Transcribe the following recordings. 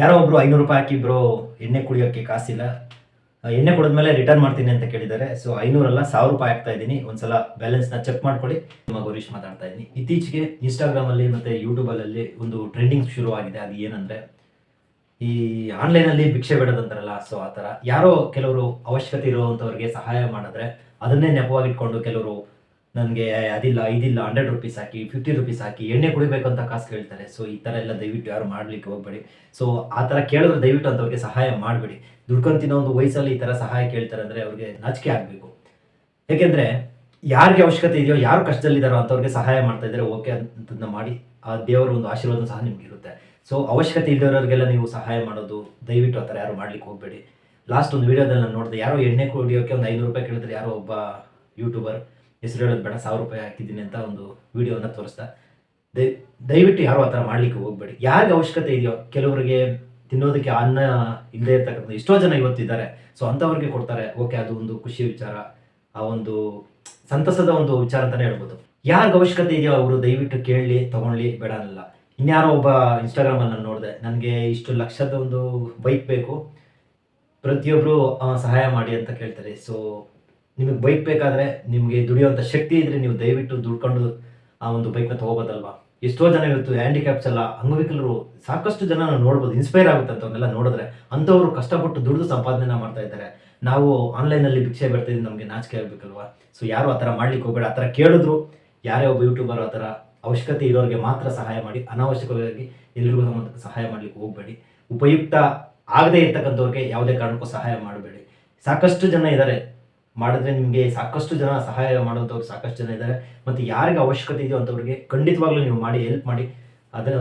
ಯಾರೋ ಒಬ್ರು ಐನೂರು ರೂಪಾಯಿ ಹಾಕಿ ಬ್ರೋ, ಎಣ್ಣೆ ಕುಡಿಯೋಕ್ಕೆ ಕಾಸಿಲ್ಲ. ಎಣ್ಣೆ ಕುಡಿದ್ಮೇಲೆ ರಿಟರ್ನ್ ಮಾಡ್ತೀನಿ ಅಂತ ಕೇಳಿದ್ದಾರೆ. ಸೊ ಐನೂರಲ್ಲ ಸಾವಿರ ರೂಪಾಯಿ ಹಾಕ್ತಾ ಇದ್ದೀನಿ. ಒಂದ್ಸಲ ಬ್ಯಾಲೆನ್ಸ್ನ ಚೆಕ್ ಮಾಡ್ಕೊಳ್ಳಿ. ನಿಮ್ಮ ಗೌರೀಶ್ ಮಾತಾಡ್ತಾ ಇದ್ದೀನಿ. ಇತ್ತೀಚೆಗೆ ಇನ್ಸ್ಟಾಗ್ರಾಮಲ್ಲಿ ಮತ್ತು ಯೂಟ್ಯೂಬಲ್ಲಿ ಒಂದು ಟ್ರೆಂಡಿಂಗ್ ಶುರುವಾಗಿದೆ. ಅದು ಏನಂದರೆ, ಈ ಆನ್ಲೈನಲ್ಲಿ ಭಿಕ್ಷೆ ಬೇಡದಂತಾರಲ್ಲ ಸೊ ಆ ಥರ. ಯಾರೋ ಕೆಲವರು ಅವಶ್ಯಕತೆ ಇರುವಂಥವ್ರಿಗೆ ಸಹಾಯ ಮಾಡಿದ್ರೆ ಅದನ್ನೇ ನೆಪವಾಗಿಟ್ಕೊಂಡು ಕೆಲವರು ನನಗೆ ಅದಿಲ್ಲ, ಇದಿಲ್ಲ ಹಂಡ್ರೆಡ್ ರುಪೀಸ್ ಹಾಕಿ ಫಿಫ್ಟಿ ರುಪೀಸ್ ಹಾಕಿ, ಎಣ್ಣೆ ಕುಡಿಬೇಕು ಅಂತ ಕಾಸು ಕೇಳ್ತಾರೆ. ಸೊ ಈ ಥರ ಎಲ್ಲ ದಯವಿಟ್ಟು ಯಾರು ಮಾಡ್ಲಿಕ್ಕೆ ಹೋಗ್ಬೇಡಿ. ಸೊ ಆ ಥರ ಕೇಳಿದ್ರೆ ದಯವಿಟ್ಟು ಅಂಥವ್ರಿಗೆ ಸಹಾಯ ಮಾಡಬೇಡಿ. ತಿನ್ನೋ ಒಂದು ವಯಸ್ಸಲ್ಲಿ ಈ ಥರ ಸಹಾಯ ಕೇಳ್ತಾರೆ ಅಂದರೆ ಅವ್ರಿಗೆ ನಾಚಿಕೆ ಆಗಬೇಕು. ಯಾಕೆಂದರೆ ಯಾರಿಗೆ ಅವಶ್ಯಕತೆ ಇದೆಯೋ, ಯಾರು ಕಷ್ಟದಲ್ಲಿದ್ದಾರೋ ಅಂಥವ್ರಿಗೆ ಸಹಾಯ ಮಾಡ್ತಾ ಇದ್ದಾರೆ ಓಕೆ ಅಂತದನ್ನ ಮಾಡಿ, ಆ ದೇವರ ಒಂದು ಆಶೀರ್ವಾದ ಸಹ ನಿಮ್ಗೆ ಇರುತ್ತೆ. ಸೊ ಅವಶ್ಯಕತೆ ಇದ್ದವರಿಗೆಲ್ಲ ನೀವು ಸಹಾಯ ಮಾಡೋದು ದಯವಿಟ್ಟು ಆ ಥರ ಯಾರು ಮಾಡ್ಲಿಕ್ಕೆ ಹೋಗಬೇಡಿ. ಲಾಸ್ಟ್ ಒಂದು ವಿಡಿಯೋದಲ್ಲಿ ನಾನು ನೋಡಿದೆ, ಯಾರೋ ಎಣ್ಣೆ ಕುಡಿಯೋಕ್ಕೆ ಒಂದು ಐನೂರು ರೂಪಾಯಿ ಕೇಳಿದ್ರೆ ಯಾರೋ ಒಬ್ಬ ಯೂಟ್ಯೂಬರ್ ಹೆಸರು ಹೇಳೋದು ಬೇಡ, ಸಾವಿರ ರೂಪಾಯಿ ಹಾಕಿದ್ದೀನಿ ಅಂತ ಒಂದು ವಿಡಿಯೋನ ತೋರಿಸ್ತಾ. ದಯ ದಯವಿಟ್ಟು ಯಾರು ಆ ಥರ ಮಾಡ್ಲಿಕ್ಕೆ ಹೋಗಬೇಡಿ. ಯಾರಿಗೆ ಅವಶ್ಯಕತೆ ಇದೆಯೋ, ಕೆಲವರಿಗೆ ತಿನ್ನೋದಕ್ಕೆ ಅನ್ನ ಇಲ್ಲದೆ ಇರ್ತಕ್ಕಂಥ ಎಷ್ಟೋ ಜನ ಇವತ್ತಿದ್ದಾರೆ. ಸೊ ಅಂಥವ್ರಿಗೆ ಕೊಡ್ತಾರೆ, ಓಕೆ, ಅದು ಒಂದು ಖುಷಿ ವಿಚಾರ, ಆ ಒಂದು ಸಂತಸದ ಒಂದು ವಿಚಾರ ಅಂತಲೇ ಹೇಳ್ಬೋದು. ಯಾರಿಗೆ ಅವಶ್ಯಕತೆ ಇದೆಯೋ ಅವರು ದಯವಿಟ್ಟು ಕೇಳಲಿ ತಗೊಳ್ಳಿ, ಬೇಡ ಅನ್ನಲ್ಲ. ಇನ್ಯಾರೋ ಒಬ್ಬ ಇನ್ಸ್ಟಾಗ್ರಾಮಲ್ಲಿ ನಾನು ನೋಡಿದೆ, ನನಗೆ ಇಷ್ಟು ಲಕ್ಷದ ಒಂದು ಬೈಕ್ ಬೇಕು. ಪ್ರತಿಯೊಬ್ಬರು ಸಹಾಯ ಮಾಡಿ ಅಂತ ಕೇಳ್ತಾರೆ. ಸೊ ನಿಮಗೆ ಬೈಕ್ ಬೇಕಾದರೆ ನಿಮಗೆ ದುಡಿಯುವಂಥ ಶಕ್ತಿ ಇದ್ದರೆ ನೀವು ದಯವಿಟ್ಟು ದುಡ್ಕೊಂಡು ಆ ಒಂದು ಬೈಕ್ನ ತೊಗೋಬೋದಲ್ವಾ? ಎಷ್ಟೋ ಜನ ಇವತ್ತು ಹ್ಯಾಂಡಿಕ್ಯಾಪ್ಸ್ ಎಲ್ಲ, ಅಂಗವಿಕಲರು ಸಾಕಷ್ಟು ಜನ ನಾವು ನೋಡ್ಬೋದು ಇನ್ಸ್ಪೈರ್ ಆಗುತ್ತೆ ಅಂತವನ್ನೆಲ್ಲ ನೋಡಿದ್ರೆ. ಅಂಥವ್ರು ಕಷ್ಟಪಟ್ಟು ದುಡಿದು ಸಂಪಾದನೆ ಮಾಡ್ತಾ ಇದ್ದಾರೆ. ನಾವು ಆನ್ಲೈನಲ್ಲಿ ಭಿಕ್ಷೆ ಬರ್ತಿದ್ದು ನಮಗೆ ನಾಚಿಕೆ ಆಗಬೇಕಲ್ವಾ? ಸೊ ಯಾರು ಆ ಥರ ಮಾಡ್ಲಿಕ್ಕೆ ಹೋಗಬೇಡ. ಆ ಥರ ಕೇಳಿದ್ರು, ಯಾರೇ ಒಬ್ಬ ಯೂಟ್ಯೂಬರ್ ಆ ಥರ ಅವಶ್ಯಕತೆ ಇರೋರಿಗೆ ಮಾತ್ರ ಸಹಾಯ ಮಾಡಿ, ಅನಾವಶ್ಯಕವಾಗಿ ಎಲ್ರಿಗೂ ಸಹಾಯ ಮಾಡ್ಲಿಕ್ಕೆ ಹೋಗಬೇಡಿ. ಉಪಯುಕ್ತ ಆಗದೇ ಇರ್ತಕ್ಕಂಥವ್ರಿಗೆ ಯಾವುದೇ ಕಾರಣಕ್ಕೂ ಸಹಾಯ ಮಾಡಬೇಡಿ. ಸಾಕಷ್ಟು ಜನ ಇದ್ದಾರೆ. ಮಾಡಿದ್ರೆ ನಿಮಗೆ ಸಾಕಷ್ಟು ಜನ ಸಹಾಯ ಮಾಡುವಂಥವ್ರು ಸಾಕಷ್ಟು ಜನ ಇದ್ದಾರೆ. ಮತ್ತು ಯಾರಿಗೆ ಅವಶ್ಯಕತೆ ಇದೆಯೋ ಅಂಥವ್ರಿಗೆ ಖಂಡಿತವಾಗ್ಲೂ ನೀವು ಮಾಡಿ ಹೆಲ್ಪ್ ಮಾಡಿ. ಅದರ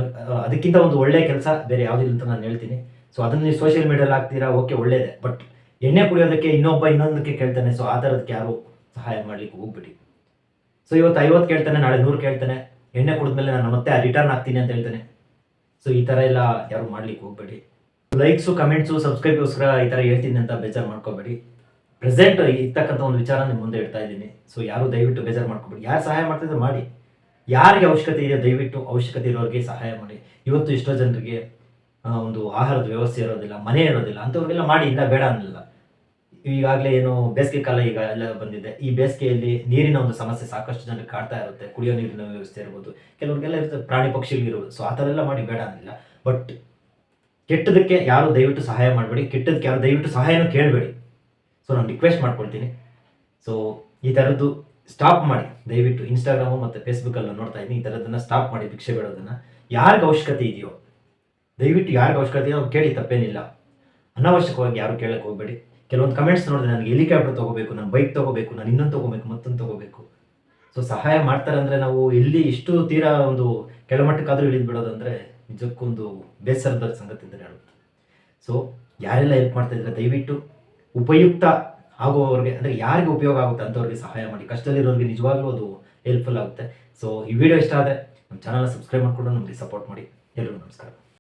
ಅದಕ್ಕಿಂತ ಒಂದು ಒಳ್ಳೆಯ ಕೆಲಸ ಬೇರೆ ಯಾವುದಿಲ್ಲ ಅಂತ ನಾನು ಹೇಳ್ತೀನಿ. ಸೊ ಅದನ್ನು ನೀವು ಸೋಷಿಯಲ್ ಮೀಡಿಯಲ್ಲಿ ಹಾಕ್ತೀರಾ? ಓಕೆ ಒಳ್ಳೆಯದೇ ಬಟ್ ಎಣ್ಣೆ ಕುಡಿಯೋದಕ್ಕೆ ಇನ್ನೊಬ್ಬ ಇನ್ನೊಂದಕ್ಕೆ ಕೇಳ್ತಾನೆ. ಸೊ ಆ ಥರದಕ್ಕೆ ಯಾರು ಸಹಾಯ ಮಾಡ್ಲಿಕ್ಕೆ ಹೋಗ್ಬಿಡಿ. ಸೊ ಇವತ್ತು ಐವತ್ತು ಕೇಳ್ತಾನೆ, ನಾಳೆ ನೂರು ಕೇಳ್ತಾನೆ. ಎಣ್ಣೆ ಕುಡಿದ್ಮೇಲೆ ನಾನು ಮತ್ತೆ ರಿಟರ್ನ್ ಆಗ್ತೀನಿ ಅಂತ ಹೇಳ್ತಾನೆ. ಸೊ ಈ ಥರ ಎಲ್ಲ ಯಾರು ಮಾಡ್ಲಿಕ್ಕೆ ಹೋಗ್ಬೇಡಿ. ಲೈಕ್ಸು ಕಮೆಂಟ್ಸು ಸಬ್ಸ್ಕ್ರೈಬ್ಗೋಸ್ಕರ ಈ ಥರ ಹೇಳ್ತೀನಿ ಅಂತ ಬೇಜಾರು ಮಾಡ್ಕೋಬೇಡಿ. ಪ್ರೆಸೆಂಟ್ ಇರ್ತಕ್ಕಂಥ ಒಂದು ವಿಚಾರ ನಿಮ್ಮ ಮುಂದೆ ಇಡ್ತಾ ಇದ್ದೀನಿ. ಸೊ ಯಾರು ದಯವಿಟ್ಟು ಬೇಜಾರು ಮಾಡ್ಕೊಬಿಡಿ. ಯಾರು ಸಹಾಯ ಮಾಡ್ತಿದ್ರೆ ಮಾಡಿ. ಯಾರಿಗೆ ಅವಶ್ಯಕತೆ ಇದೆ ದಯವಿಟ್ಟು ಅವಶ್ಯಕತೆ ಇರೋರಿಗೆ ಸಹಾಯ ಮಾಡಿ. ಇವತ್ತು ಎಷ್ಟೋ ಜನರಿಗೆ ಒಂದು ಆಹಾರದ ವ್ಯವಸ್ಥೆ ಇರೋದಿಲ್ಲ, ಮನೆ ಇರೋದಿಲ್ಲ, ಅಂಥವ್ರಿಗೆಲ್ಲ ಮಾಡಿ, ಇಲ್ಲ ಬೇಡ ಅನ್ನಲಿಲ್ಲ ಈಗಾಗಲೇ ಏನು ಬೇಸಿಗೆ ಕಾಲ ಈಗ ಎಲ್ಲ ಬಂದಿದೆ. ಈ ಬೇಸಿಗೆಯಲ್ಲಿ ನೀರಿನ ಒಂದು ಸಮಸ್ಯೆ ಸಾಕಷ್ಟು ಜನರಿಗೆ ಕಾಡ್ತಾ ಇರುತ್ತೆ. ಕುಡಿಯೋ ನೀರಿನ ವ್ಯವಸ್ಥೆ ಇರ್ಬೋದು. ಕೆಲವ್ರಿಗೆಲ್ಲ ಇರುತ್ತೆ ಪ್ರಾಣಿ ಪಕ್ಷಿಗಳಿರ್ಬೋದು ಸೊ ಆ ಥರ ಎಲ್ಲ ಮಾಡಿ ಬೇಡ ಅನ್ನಲ್ಲ. ಬಟ್ ಕೆಟ್ಟದಕ್ಕೆ ಯಾರು ದಯವಿಟ್ಟು ಸಹಾಯ ಮಾಡಬೇಡಿ. ಕೆಟ್ಟದಕ್ಕೆ ಯಾರು ದಯವಿಟ್ಟು ಸಹಾಯನೂ ಕೇಳಬೇಡಿ. ಸೊ ನಾನು ರಿಕ್ವೆಸ್ಟ್ ಮಾಡ್ಕೊಳ್ತೀನಿ. ಸೊ ಈ ಥರದ್ದು ಸ್ಟಾಪ್ ಮಾಡಿ. ದಯವಿಟ್ಟು ಇನ್ಸ್ಟಾಗ್ರಾಮು ಮತ್ತು ಫೇಸ್ಬುಕ್ಕಲ್ಲಿ ನೋಡ್ತಾ ಇದ್ದೀನಿ. ಈ ಥರದನ್ನು ಸ್ಟಾಪ್ ಮಾಡಿ, ಭಿಕ್ಷೆ ಬೇಡೋದನ್ನು. ಯಾರಿಗೆ ಅವಶ್ಯಕತೆ ಇದೆಯೋ? ದಯವಿಟ್ಟು ಯಾರಿಗೆ ಅವಶ್ಯಕತೆ ಇದೆಯೋ ಕೇಳಿ, ತಪ್ಪೇನಿಲ್ಲ. ಅನಾವಶ್ಯಕವಾಗಿ ಯಾರು ಕೇಳಕ್ಕೆ ಹೋಗಬೇಡಿ. ಕೆಲವೊಂದು ಕಮೆಂಟ್ಸ್ ನೋಡಿದ್ರೆ ನನಗೆ ಹೆಲಿಕಾಪ್ಟರ್ ತೊಗೋಬೇಕು, ನಾನು ಬೈಕ್ ತೊಗೋಬೇಕು, ನಾನು ಇನ್ನೊಂದು ತೊಗೋಬೇಕು, ಮತ್ತೊಂದು ತೊಗೋಬೇಕು. ಸೊ ಸಹಾಯ ಮಾಡ್ತಾರೆ ಅಂದರೆ ನಾವು ಎಲ್ಲಿ ಇಷ್ಟು ತೀರಾ ಒಂದು ಕೆಳಮಟ್ಟಕ್ಕಾದರೂ ಇಳಿದು ಬಿಡೋದಂದರೆ ನಿಜಕ್ಕೊಂದು ಬೇಸರದ ಸಂಗತಿ ಅಂತ ಹೇಳುತ್ತೆ. ಸೊ ಯಾರೆಲ್ಲ ಹೆಲ್ಪ್ ಮಾಡ್ತಾ ಇದ್ದಾರೆ, ದಯವಿಟ್ಟು ಉಪಯುಕ್ತ ಆಗುವವ್ರಿಗೆ, ಅಂದರೆ ಯಾರಿಗೆ ಉಪಯೋಗ ಆಗುತ್ತೆ ಅಂಥವ್ರಿಗೆ ಸಹಾಯ ಮಾಡಿ. ಕಷ್ಟದಲ್ಲಿರೋರಿಗೆ ನಿಜವಾಗ್ಲೂ ಅದು ಹೆಲ್ಪ್ಫುಲ್ ಆಗುತ್ತೆ. ಸೊ ಈ ವಿಡಿಯೋ ಇಷ್ಟ ಆದರೆ ನಮ್ಮ ಚಾನಲ್ನ ಸಬ್ಸ್ಕ್ರೈಬ್ ಮಾಡಿಕೊಂಡು ನಮಗೆ ಸಪೋರ್ಟ್ ಮಾಡಿ. ಎಲ್ಲರಿಗೂ ನಮಸ್ಕಾರ.